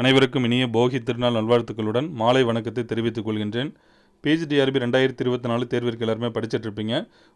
அனைவருக்கும் இனிய போகி திருநாள் நல்வாழ்த்துக்களுடன் மாலை வணக்கத்தை தெரிவித்துக் கொள்கின்றேன். பிஜிடிஆர்பி ரெண்டாயிரத்தி இருபத்தி நாலு தேர்விற்கு எல்லாருமே படிச்சிட்டு இருப்பீங்க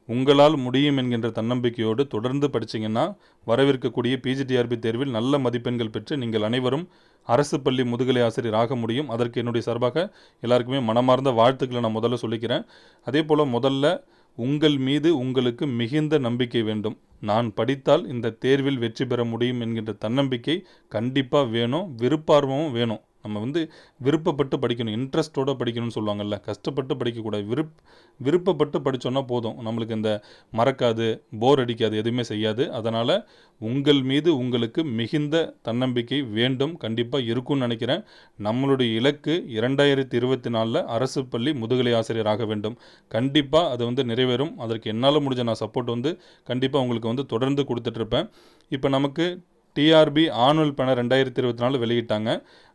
உங்களால் முடியும் என்கின்ற தன்னம்பிக்கையோடு தொடர்ந்து படிச்சீங்கன்னா வரவிருக்கக்கூடிய பிஜிடிஆர்பி தேர்வில் நல்ல மதிப்பெண்கள் பெற்று நீங்கள் அனைவரும் அரசு பள்ளி முதுகலை ஆசிரியர் ஆக முடியும். அதற்கு என்னுடைய சார்பாக எல்லாருக்குமே மனமார்ந்த வாழ்த்துக்களை நான் முதல்ல சொல்லிக்கிறேன். அதே போல் முதல்ல உங்கள் மீது உங்களுக்கு மிகுந்த நம்பிக்கை வேண்டும். நான் படித்தால் இந்த தேர்வில் வெற்றி பெற முடியும் என்கின்ற தன்னம்பிக்கை கண்டிப்பாக வேணும் விருப்பார்வமும் வேணும். நம்ம வந்து விருப்பப்பட்டு படிக்கணும். இன்ட்ரெஸ்ட்டோட படிக்கணும்னு சொல்லுவாங்கல்ல. கஷ்டப்பட்டு படிக்கக்கூடாது. விருப் விருப்பப்பட்டு படித்தோன்னா போதும். நம்மளுக்கு இந்த மறக்காது போர் அடிக்காது எதுவுமே செய்யாது. அதனால் உங்கள் மீது உங்களுக்கு மிகுந்த தன்னம்பிக்கை வேண்டும். கண்டிப்பாக இருக்கும்னு நினைக்கிறேன். நம்மளுடைய இலக்கு இரண்டாயிரத்தி இருபத்தி நாலில் அரசு பள்ளி முதுகலை ஆசிரியர் ஆக வேண்டும். கண்டிப்பாக அது வந்து நிறைவேறும். அதற்கு என்னால் முடிஞ்ச நான் சப்போர்ட் வந்து கண்டிப்பாக உங்களுக்கு வந்து தொடர்ந்து கொடுத்துட்ருப்பேன் இப்போ நமக்கு டிஆர்பி ஆனுவல் பேனர் ரெண்டாயிரத்தி இருபத்தி நாலு வெளியிட்டாங்க.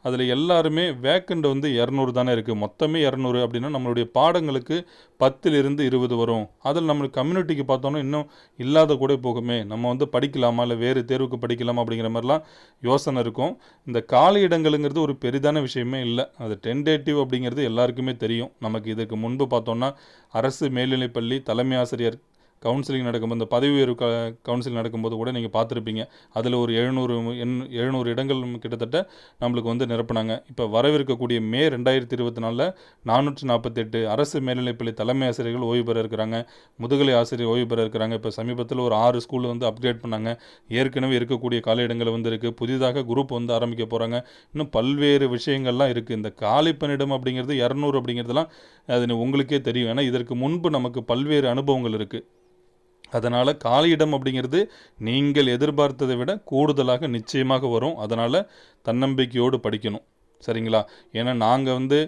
அதில் எல்லாருமே வேக்கண்ட் வந்து இரநூறு தானே இருக்குது மொத்தமே இரநூறு அப்படின்னா நம்மளுடைய பாடங்களுக்கு பத்திலிருந்து இருபது வரும். அதில் நம்மளுக்கு கம்யூனிட்டிக்கு பார்த்தோன்னா இன்னும் இல்லாத கூட போகுமே. நம்ம வந்து படிக்கலாமா? இல்லை வேறு தேர்வுக்கு படிக்கலாமா அப்படிங்கிற மாதிரிலாம் யோசனை இருக்கும். இந்த காலி இடங்களுங்கிறது ஒரு பெரிதான விஷயமே இல்லை. அது டென்டேட்டிவ் அப்படிங்கிறது எல்லாருக்குமே தெரியும். நமக்கு இதுக்கு முன்பு பார்த்தோன்னா அரசு மேல்நிலைப்பள்ளி தலைமை ஆசிரியர் கவுன்சிலிங் நடக்கும்போது இந்த பதவி உயர்வு க கவுன்சிலிங் நடக்கும்போது கூட நீங்கள் பார்த்துருப்பீங்க. அதில் ஒரு எழுநூறு எண் எழுநூறு இடங்கள் கிட்டத்தட்ட நம்மளுக்கு வந்து நிரப்புனாங்க. இப்போ வரவிருக்கக்கூடிய மே ரெண்டாயிரத்தி இருபத்தி நாலில் நானூற்றி நாற்பத்தெட்டு அரசு மேல்நிலைப்பள்ளி தலைமை ஆசிரியர்கள் ஓய்வு பெற இருக்கிறாங்க. முதுகலை ஆசிரியர் ஓய்வு பெற இருக்கிறாங்க. இப்போ சமீபத்தில் ஒரு ஆறு ஸ்கூல் வந்து அப்கிரேட் பண்ணாங்க. ஏற்கனவே இருக்கக்கூடிய காலி இடங்கள் வந்து இருக்குது புதிதாக குரூப் வந்து ஆரம்பிக்க போகிறாங்க இன்னும் பல்வேறு விஷயங்கள்லாம் இருக்குது இந்த காலி பணியிடம் அப்படிங்கிறது இரநூறு அப்படிங்கிறதுலாம் அது உங்களுக்கே தெரியும். ஏன்னா இதற்கு முன்பு நமக்கு பல்வேறு அனுபவங்கள் இருக்குது அதனால் காலியிடம் அப்படிங்கிறது நீங்கள் எதிர்பார்த்ததை விட கூடுதலாக நிச்சயமாக வரும். அதனால் தன்னம்பிக்கையோடு படிக்கணும். சரிங்களா? ஏன்னா நாங்கள் வந்து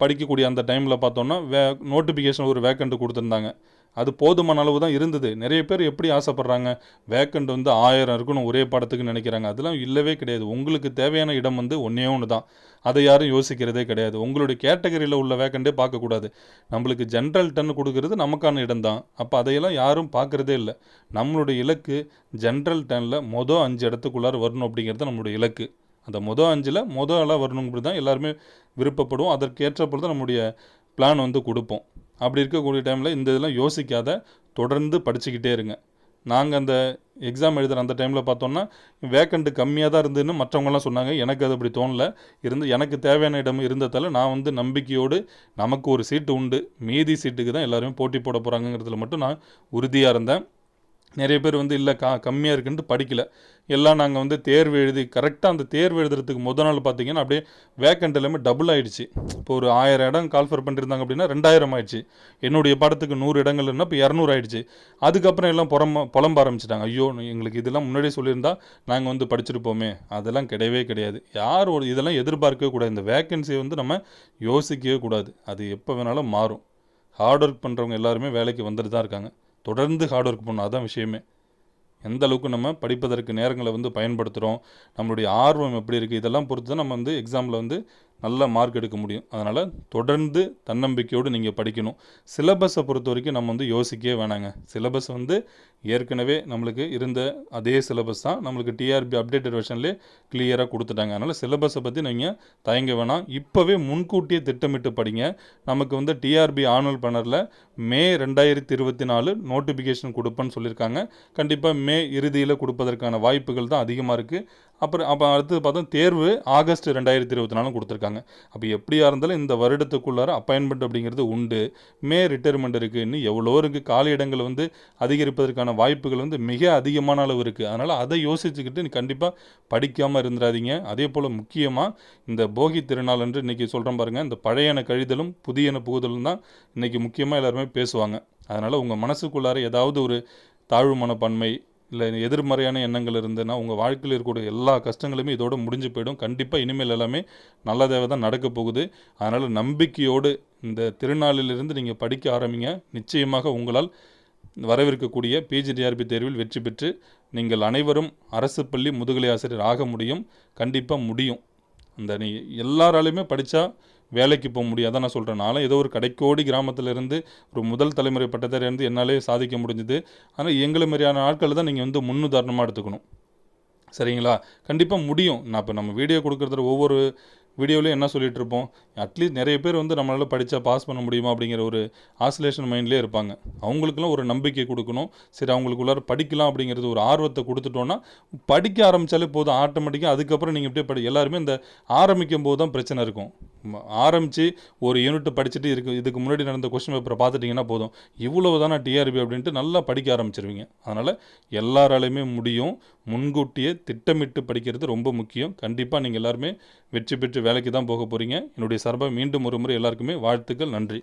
படிக்கக்கூடிய அந்த டைமில் பார்த்தோன்னா வே நோட்டிஃபிகேஷன் ஒரு வேக்கண்ட் கொடுத்துருந்தாங்க. அது போதுமான அளவு தான் இருந்தது. நிறைய பேர் எப்படி ஆசைப்பட்றாங்க? வேக்கண்ட் வந்து ஆயிரம் இருக்கணும் ஒரே படத்துக்கு நினைக்கிறாங்க. அதெல்லாம் இல்லவே கிடையாது. உங்களுக்கு தேவையான இடம் வந்து ஒன்றே ஒன்று தான். அதை யாரும் யோசிக்கிறதே கிடையாது. உங்களுடைய கேட்டகரியில் உள்ள வேக்கண்டே பார்க்கக்கூடாது. நம்மளுக்கு ஜென்ரல் டன் கொடுக்கறது நமக்கான இடம் தான். அப்போ அதையெல்லாம் யாரும் பார்க்குறதே இல்லை. நம்மளுடைய இலக்கு ஜென்ரல் டனில் மொதல் அஞ்சு இடத்துக்குள்ளார வரணும் அப்படிங்கிறது நம்மளுடைய இலக்கு. அந்த மொதல் அஞ்சில் மொதல் ஆளாக வரணுங்கிறது தான் எல்லாருமே விருப்பப்படுவோம். அதற்கேற்ற பொழுது நம்முடைய பிளான் வந்து கொடுப்போம். அப்படி இருக்கக்கூடிய டைமில் இந்த இதெல்லாம் யோசிக்காத தொடர்ந்து படிச்சுக்கிட்டே இருங்க. நாங்கள் அந்த எக்ஸாம் எழுதுகிற அந்த டைமில் பார்த்தோன்னா வேக்கண்ட் கம்மியாக தான் இருந்ததுன்னு மற்றவங்கலாம் சொன்னாங்க. எனக்கு அது அப்படி தோணல. இருந்து எனக்கு தேவையான இடம் இருந்ததால் நான் வந்து நம்பிக்கையோடு நமக்கு ஒரு சீட்டு உண்டு. மீதி சீட்டுக்கு தான் எல்லாருமே போட்டி போட போகிறாங்கங்கிறதுல மட்டும் நான் உறுதியாக இருந்தேன். நிறைய பேர் வந்து இல்லை கா கம்மியாக இருக்குன்ட்டு படிக்கல. எல்லாம் நாங்கள் வந்து தேர்வு எழுதி கரெக்டாக அந்த தேர்வு எழுதுறதுக்கு முதல் நாள் பார்த்தீங்கன்னா அப்படியே வேக்கண்ட் எல்லாமே டபுள் ஆகிடுச்சு இப்போ ஒரு ஆயிரம் இடம் கால்ஃபர் பண்ணியிருந்தாங்க அப்படின்னா ரெண்டாயிரம் ஆயிடுச்சு. என்னுடைய படத்துக்கு நூறு இடங்கள் இருந்தால் இப்போ இரநூறு ஆயிடுச்சு. அதுக்கப்புறம் எல்லாம் புறம்ப புலம்ப ஆரம்பிச்சிட்டாங்க. ஐயோ எங்களுக்கு இதெல்லாம் முன்னாடியே சொல்லியிருந்தா நாங்கள் வந்து படிச்சிருப்போமே. அதெல்லாம் கிடையவே கிடையாது. யார் ஒரு இதெல்லாம் எதிர்பார்க்கவே கூடாது. இந்த வேக்கன்சியை வந்து நம்ம யோசிக்கவே கூடாது. அது எப்போ வேணாலும் மாறும். ஹார்ட் ஒர்க் பண்ணுறவங்க எல்லாருமே வேலைக்கு வந்துட்டு தான் இருக்காங்க. தொடர்ந்து ஹார்ட் ஒர்க் பண்ணணும். அதான் விஷயமே. எந்த அளவுக்கு நம்ம படிப்பதற்கு நேரங்களை வந்து பயன்படுத்துகிறோம் நம்மளுடைய ஆர்வம் எப்படி இருக்குது இதெல்லாம் பொறுத்து தான் நம்ம வந்து எக்ஸாமில் வந்து நல்ல மார்க் எடுக்க முடியும். அதனால் தொடர்ந்து தன்னம்பிக்கையோடு நீங்கள் படிக்கணும். சிலபஸை பொறுத்த வரைக்கும் நம்ம வந்து யோசிக்கவே வேணாங்க. சிலபஸ் வந்து ஏற்கனவே நம்மளுக்கு இருந்த அதே சிலபஸ் தான் நம்மளுக்கு டிஆர்பி அப்டேட்டட் வெர்ஷன்லேயே கிளியராக கொடுத்துட்டாங்க. அதனால் சிலபஸை பற்றி நீங்கள் தயங்க வேணாம். இப்போவே முன்கூட்டியே திட்டமிட்டு படிங்க. நமக்கு வந்து டிஆர்பி ஆனுவல் பண்ணரில் மே ரெண்டாயிரத்தி இருபத்தி நாலு நோட்டிஃபிகேஷன் கொடுப்பேன்னு சொல்லியிருக்காங்க. கண்டிப்பாக மே இறுதியில் கொடுப்பதற்கான வாய்ப்புகள் தான் அதிகமாக இருக்குது அப்புறம் அப்போ அடுத்தது பார்த்தா தேர்வு ஆகஸ்ட் ரெண்டாயிரத்தி இருபத்தி நாலும் கொடுத்துருக்காங்க. அப்போ எப்படியா இருந்தாலும் இந்த வருடத்துக்குள்ளார அப்பாயின்மெண்ட் அப்படிங்கிறது உண்டு. மே ரிட்டையர்மெண்ட் இருக்குது இன்னும் எவ்வளோ இருக்குது காலி இடங்கள் வந்து அதிகரிப்பதற்கான வாய்ப்புகள் வந்து மிக அதிகமான அளவு இருக்குது அதனால் அதை யோசிச்சுக்கிட்டு நீ கண்டிப்பாக படிக்காமல் இருந்துடாதீங்க. அதே போல் முக்கியமாக இந்த போகி திருநாள் என்று இன்றைக்கி சொல்கிறேன் பாருங்கள் இந்த பழையன கழிதலும் புதியன புகுதலும் தான் இன்றைக்கி முக்கியமாக எல்லாருமே பேசுவாங்க. அதனால் உங்கள் மனசுக்குள்ளார ஏதாவது ஒரு தாழ்வு மனப்பான்மை இல்லை எதிர்மறையான எண்ணங்கள் இருந்ததுன்னா உங்கள் வாழ்க்கையில் இருக்கக்கூடிய எல்லா கஷ்டங்களுமே இதோடு முடிஞ்சு போயிடும். கண்டிப்பாக இனிமேல் எல்லாமே நல்லதாகவே தான் நடக்க போகுது. அதனால் நம்பிக்கையோடு இந்த திருநாளிலிருந்து நீங்கள் படிக்க ஆரம்பிங்க. நிச்சயமாக உங்களால் வரவிருக்கக்கூடிய பிஜிடிஆர்பி தேர்வில் வெற்றி பெற்று நீங்கள் அனைவரும் அரசு பள்ளி முதுகலை ஆசிரியர் ஆக முடியும். கண்டிப்பாக முடியும். அந்த நீ எல்லாராலையுமே படித்தா வேலைக்கு போக முடியும் நான் சொல்கிறேன் ஏதோ ஒரு கடைக்கோடி கிராமத்துல இருந்து ஒரு முதல் தலைமுறை பட்டதாரி என்னாலே சாதிக்க முடிஞ்சுது. ஆனால் எங்களை மாதிரியான ஆட்களை தான் நீங்கள் வந்து முன்னுதாரணமாக எடுத்துக்கணும். சரிங்களா? கண்டிப்பாக முடியும். நான் இப்போ நம்ம வீடியோ கொடுக்குறதுல ஒவ்வொரு வீடியோவிலையும் என்ன சொல்லிகிட்டு இருப்போம்? அட்லீஸ்ட் நிறைய பேர் வந்து நம்மளால் படித்தா பாஸ் பண்ண முடியுமா அப்படிங்கிற ஒரு ஆசிலேஷன் மைண்ட்லேயே இருப்பாங்க. அவங்களுக்குலாம் ஒரு நம்பிக்கை கொடுக்கணும். சரி அவங்களுக்குள்ளார படிக்கலாம் அப்படிங்கிறது ஒரு ஆர்வத்தை கொடுத்துட்டோன்னா படிக்க ஆரம்பித்தாலே போதும். ஆட்டோமேட்டிக்காக அதுக்கப்புறம் நீங்கள் இப்படியே படி எல்லாருமே இந்த ஆரம்பிக்கும் போது தான் பிரச்சனை இருக்கும். ஆரம்பித்து ஒரு யூனிட் படிச்சுட்டு இருக்கு இதுக்கு முன்னாடி நடந்த கொஸ்டின் பேப்பரை பார்த்துட்டிங்கன்னா போதும். இவ்வளவு தானே டிஆர்பி அப்படின்ட்டு நல்லா படிக்க ஆரம்பிச்சிருவீங்க. அதனால் எல்லாராலையுமே முடியும். முன்கூட்டியே திட்டமிட்டு படிக்கிறது ரொம்ப முக்கியம். கண்டிப்பாக நீங்கள் எல்லாருமே வெற்றி பெற்று வேலைக்கு தான் போக போகிறீங்க என்னுடைய சார்பாக மீண்டும் ஒரு முறை எல்லாருக்குமே வாழ்த்துக்கள். நன்றி.